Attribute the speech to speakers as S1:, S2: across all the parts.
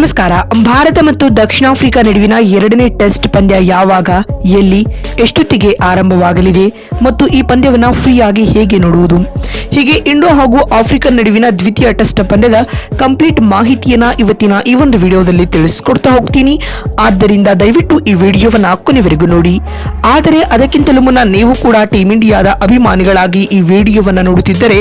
S1: ನಮಸ್ಕಾರ. ಭಾರತ ಮತ್ತು ದಕ್ಷಿಣ ಆಫ್ರಿಕಾ ನಡುವಿನ ಎರಡನೇ ಟೆಸ್ಟ್ ಪಂದ್ಯ ಯಾವಾಗ, ಎಲ್ಲಿ, ಎಷ್ಟೊತ್ತಿಗೆ ಆರಂಭವಾಗಲಿದೆ ಮತ್ತು ಈ ಪಂದ್ಯವನ್ನು ಫ್ರೀಯಾಗಿ ಹೇಗೆ ನೋಡುವುದು? ಹೀಗೆ ಇಂಡೋ ಹಾಗೂ ಆಫ್ರಿಕನ್ ನಡುವಿನ ದ್ವಿತೀಯ ಟೆಸ್ಟ್ ಪಂದ್ಯದ ಕಂಪ್ಲೀಟ್ ಮಾಹಿತಿಯನ್ನ ಇವತ್ತಿನ ಈ ಒಂದು ವಿಡಿಯೋದಲ್ಲಿ ತಿಳಿಸಿಕೊಡ್ತಾ ಹೋಗ್ತೀನಿ. ಆದ್ದರಿಂದ ದಯವಿಟ್ಟು ಈ ವಿಡಿಯೋವನ್ನ ಕೊನೆವರೆಗೂ ನೋಡಿ. ಆದರೆ ಅದಕ್ಕಿಂತಲೂ ಮುನ್ನ ನೀವು ಕೂಡ ಟೀಮ್ ಇಂಡಿಯಾದ ಅಭಿಮಾನಿಗಳಾಗಿ ಈ ವಿಡಿಯೋವನ್ನ ನೋಡುತ್ತಿದ್ದರೆ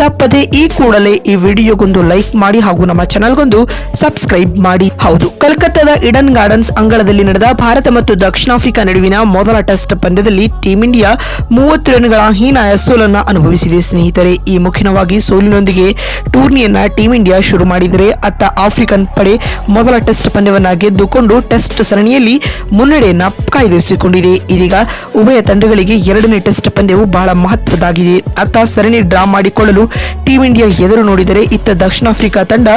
S1: ತಪ್ಪದೆ ಈ ಕೂಡಲೇ ಈ ವಿಡಿಯೋಗೊಂದು ಲೈಕ್ ಮಾಡಿ ಹಾಗೂ ನಮ್ಮ ಚಾನಲ್ಗೊಂದು ಸಬ್ಸ್ಕ್ರೈಬ್ ಮಾಡಿ. ಹೌದು, ಕಲ್ಕತ್ತಾದ ಇಡನ್ ಗಾರ್ಡನ್ಸ್ ಅಂಗಳದಲ್ಲಿ ನಡೆದ ಭಾರತ ಮತ್ತು ದಕ್ಷಿಣ ಆಫ್ರಿಕಾ ನಡುವಿನ ಮೊದಲ ಟೆಸ್ಟ್ ಪಂದ್ಯದಲ್ಲಿ ಟೀಂ ಇಂಡಿಯಾ ಮೂವತ್ತು ರನ್ಗಳ ಹೀನಾಯ ಸೋಲನ್ನ ಅನುಭವಿಸಿದೆ ಸ್ನೇಹಿತರೆ. ಈ ಮುಖ್ಯವಾಗಿ ಸೋಲಿನೊಂದಿಗೆ ಟೂರ್ನಿಯನ್ನ ಟೀಂ ಇಂಡಿಯಾ ಶುರು ಮಾಡಿದರೆ ಅತ್ತ ಆಫ್ರಿಕನ್ ಪಡೆ ಮೊದಲ ಟೆಸ್ಟ್ ಪಂದ್ಯವನ್ನ ಗೆದ್ದುಕೊಂಡು ಟೆಸ್ಟ್ ಸರಣಿಯಲ್ಲಿ ಮುನ್ನಡೆಯನ್ನ ಕಾಯ್ದಿರಿಸಿಕೊಂಡಿದೆ. ಇದೀಗ ಉಭಯ ತಂಡಗಳಿಗೆ ಎರಡನೇ ಟೆಸ್ಟ್ ಪಂದ್ಯವು ಬಹಳ ಮಹತ್ವದಾಗಿದೆ ಅತ್ತ ಸರಣಿ ಡ್ರಾ ಮಾಡಿಕೊಳ್ಳಲು ಟೀಂ ಇಂಡಿಯಾ ಎದುರು ನೋಡಿದರೆ ಇತ್ತ ದಕ್ಷಿಣ ಆಫ್ರಿಕಾ ತಂಡ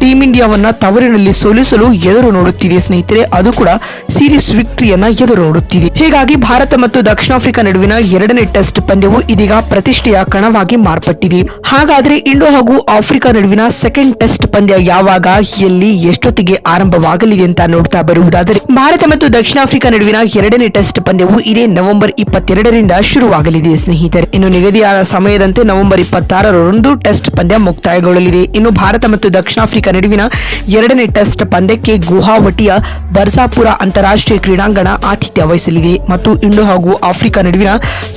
S1: ಟೀಂ ಇಂಡಿಯಾವನ್ನ ತವರಿನಲ್ಲಿ ಸೋಲಿಸಲು ಎದುರು ನೋಡುತ್ತಿದೆ. ಸ್ನೇಹಿತರೆ, ಅದು ಕೂಡ ಸೀರೀಸ್ ವಿಕ್ಟರಿಯನ್ನ ಎದುರು ನೋಡುತ್ತಿದೆ. ಹೀಗಾಗಿ ಭಾರತ ಮತ್ತು ದಕ್ಷಿಣ ಆಫ್ರಿಕಾ ನಡುವಿನ ಎರಡನೇ ಟೆಸ್ಟ್ ಪಂದ್ಯವು ಇದೀಗ ಪ್ರತಿಷ್ಠೆಯ ಕಣವಾಗಿ ಮಾರ್ಪಟ್ಟಿದೆ. ಹಾಗಾದ್ರೆ ಇಂಡೋ ಹಾಗೂ ಆಫ್ರಿಕಾ ನಡುವಿನ ಸೆಕೆಂಡ್ ಟೆಸ್ಟ್ ಪಂದ್ಯ ಯಾವಾಗ, ಎಲ್ಲಿ, ಎಷ್ಟೊತ್ತಿಗೆ ಆರಂಭವಾಗಲಿದೆ ಅಂತ ನೋಡ್ತಾ ಬರುವುದಾದರೆ, ಭಾರತ ಮತ್ತು ದಕ್ಷಿಣ ಆಫ್ರಿಕಾ ನಡುವಿನ ಎರಡನೇ ಟೆಸ್ಟ್ ಪಂದ್ಯವು ಇದೇ ನವೆಂಬರ್ ಇಪ್ಪತ್ತೆರಡರಿಂದ ಶುರುವಾಗಲಿದೆ, ಸ್ನೇಹಿತರೆ. ಇನ್ನು ನಿಗದಿಯಾದ ಸಮಯದಂತೆ ನವೆಂಬರ್ ಇಪ್ಪತ್ತಾರರಂದು ಟೆಸ್ಟ್ ಪಂದ್ಯ ಮುಕ್ತಾಯಗೊಳ್ಳಲಿದೆ. ಇನ್ನು ಭಾರತ ಮತ್ತು ದಕ್ಷಿಣ ಆಫ್ರಿಕಾ ನಡುವಿನ ಎರಡನೇ ಟೆಸ್ಟ್ ಪಂದ್ಯಕ್ಕೆ ಗುವಾಹಟಿಯ ಬರ್ಸಾಪುರ ಅಂತಾರಾಷ್ಟ್ರೀಯ ಕ್ರೀಡಾಂಗಣ ಆತಿಥ್ಯ ವಹಿಸಲಿದೆ. ಮತ್ತು ಇಂಡೋ ಹಾಗೂ ಆಫ್ರಿಕಾ ನಡುವಿನ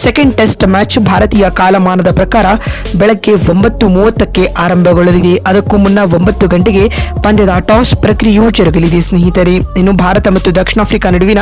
S1: ಸೆಕೆಂಡ್ ಟೆಸ್ಟ್ ಮ್ಯಾಚ್ ಭಾರತೀಯ ಕಾಲಮಾನದ ಪ್ರಕಾರ ಬೆಳಗ್ಗೆ ಒಂಬತ್ತು ಮೂವತ್ತಕ್ಕೆ ಆರಂಭಗೊಳ್ಳಲಿದೆ. ಅದಕ್ಕೂ ಮುನ್ನ ಒಂಬತ್ತು ಗಂಟೆಗೆ ಪಂದ್ಯದ ಟಾಸ್ ಪ್ರಕ್ರಿಯೆಯು ಜರುಗಲಿದೆ, ಸ್ನೇಹಿತರೆ. ಇನ್ನು ಭಾರತ ಮತ್ತು ದಕ್ಷಿಣ ಆಫ್ರಿಕಾ ನಡುವಿನ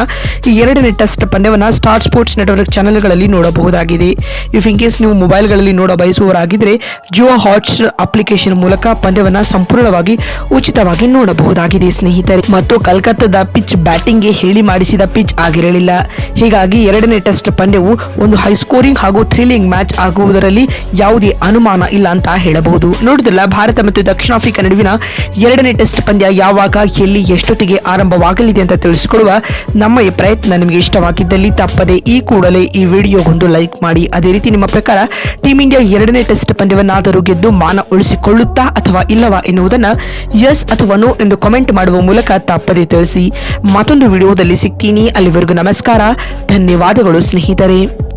S1: ಈ ಎರಡನೇ ಟೆಸ್ಟ್ ಪಂದ್ಯವನ್ನ ಸ್ಟಾರ್ ಸ್ಪೋರ್ಟ್ಸ್ ನೆಟ್ವರ್ಕ್ ಚಾನೆಲ್ಗಳಲ್ಲಿ ನೋಡಬಹುದಾಗಿದೆ. ಇಫ್ ಇನ್ ಕೇಸ್ ನೀವು ಮೊಬೈಲ್ಗಳಲ್ಲಿ ನೋಡ ಬಯಸುವವರಾಗಿದ್ದರೆ ಜಿಯೋ ಹಾಟ್ಸ್ಟಾರ್ ಅಪ್ಲಿಕೇಶನ್ ಮೂಲಕ ಪಂದ್ಯವನ್ನು ಸಂಪೂರ್ಣವಾಗಿ ಉಚಿತವಾಗಿ ನೋಡಬಹುದಾಗಿದೆ, ಸ್ನೇಹಿತರೆ. ಮತ್ತು ಕಲ್ಕತ್ತಾದ ಪಿಚ್ ಬ್ಯಾಟಿಂಗ್ಗೆ ಹೇಳಿ ಮಾಡಿಸಿದ ಪಿಚ್ ಆಗಿರಲಿಲ್ಲ. ಹೀಗಾಗಿ ಎರಡನೇ ಟೆಸ್ಟ್ ಪಂದ್ಯವು ಒಂದು ಹೈ ಸ್ಕೋರಿಂಗ್ ಹಾಗೂ ಥ್ರಿಲ್ಲಿಂಗ್ ಮ್ಯಾಚ್ ಆಗುವುದರಲ್ಲಿ ಯಾವುದೇ ಅನುಮಾನ ಇಲ್ಲ ಅಂತ ಹೇಳಬಹುದು. ನೋಡಿದ್ರಲ್ಲ, ಭಾರತ ಮತ್ತು ದಕ್ಷಿಣ ಆಫ್ರಿಕಾ ನಡುವಿನ ಎರಡನೇ ಟೆಸ್ಟ್ ಪಂದ್ಯ ಯಾವಾಗ, ಎಲ್ಲಿ, ಎಷ್ಟೊತ್ತಿಗೆ ಆರಂಭವಾಗಲಿದೆ ಅಂತ ತಿಳಿಸಿಕೊಡುವ ನಮ್ಮ ಈ ಪ್ರಯತ್ನ ನಿಮಗೆ ಇಷ್ಟವಾಗಿದ್ದಲ್ಲಿ ತಪ್ಪದೆ ಈ ಕೂಡಲೇ ಈ ವಿಡಿಯೋಗೊಂದು ಲೈಕ್ ಮಾಡಿ. ಅದೇ ರೀತಿ ನಿಮ್ಮ ಪ್ರಕಾರ ಟೀಮ್ ಇಂಡಿಯಾ ಎರಡನೇ ಟೆಸ್ಟ್ ಪಂದ್ಯವನ್ನಾದರೂ ಗೆದ್ದು ಮಾನ ಉಳಿಸಿಕೊಳ್ಳುತ್ತಾ ಅಥವಾ ಇಲ್ಲವಾ ಎನ್ನುವುದನ್ನು ಎಸ್ ಅಥವಾ ನೋ ಎಂದು ಕಾಮೆಂಟ್ ಮಾಡುವ ಮೂಲಕ ತಪ್ಪದೆ ತಿಳಿಸಿ. ಮತ್ತೊಂದು ವಿಡಿಯೋದಲ್ಲಿ ಸಿಗ್ತೀನಿ. ಅಲ್ಲಿವರೆಗೂ ನಮಸ್ಕಾರ. ಧನ್ಯವಾದಗಳು ಸ್ನೇಹಿತರೆ.